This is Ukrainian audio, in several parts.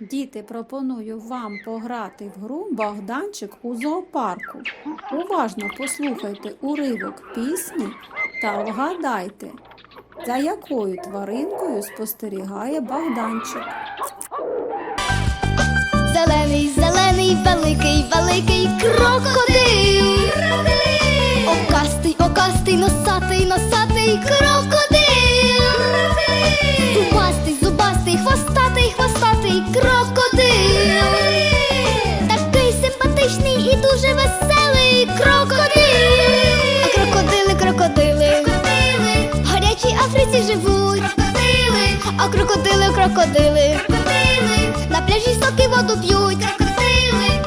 Діти, пропоную вам пограти в гру Богданчик у зоопарку. Уважно послухайте уривок пісні та вгадайте, за якою тваринкою спостерігає Богданчик. Зелений, А крокодили, крокодили. На пляжі соки воду п'ють. Крокодили.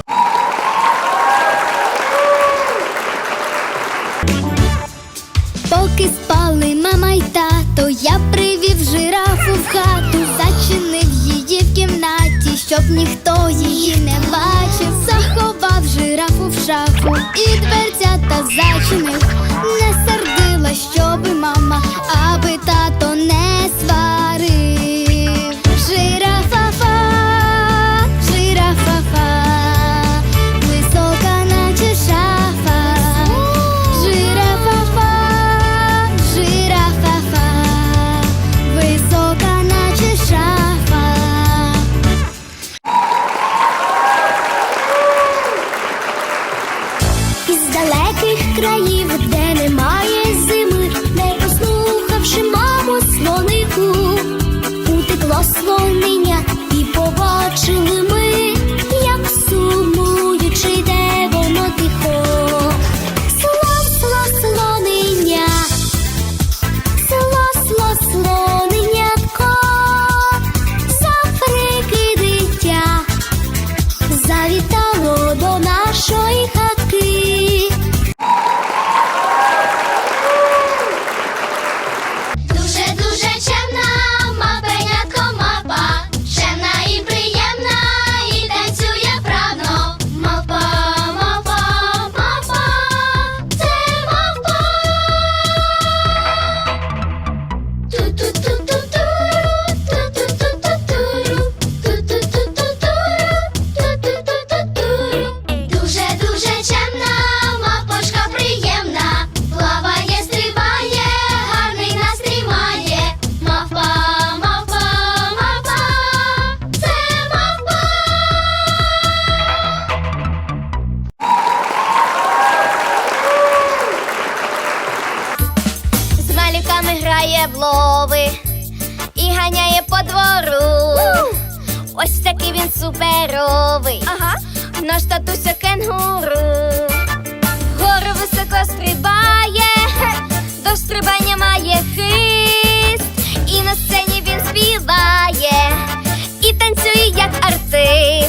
Поки спали мама й тато, я привів жирафу в хату, зачинив її в кімнаті, щоб ніхто її не бачив. Заховав жирафу в шафу і дверцята зачинив. Не сердила, щоби мама, аби тато країв, де немає зими, не послухавши маму слонику, утекло слонення і побачили ми, як сумуючи, йде тихо. Слон, слон, слонення, сло, сло, слоненятко, з Африки дитя завітало до нашої хати. кидає блови і ганяє по двору. Ось такий він суперовий. Ага, наш татуся кенгуру. Гору високо стрибає, до стрибання має хист. І на сцені він співає і танцює, як артист.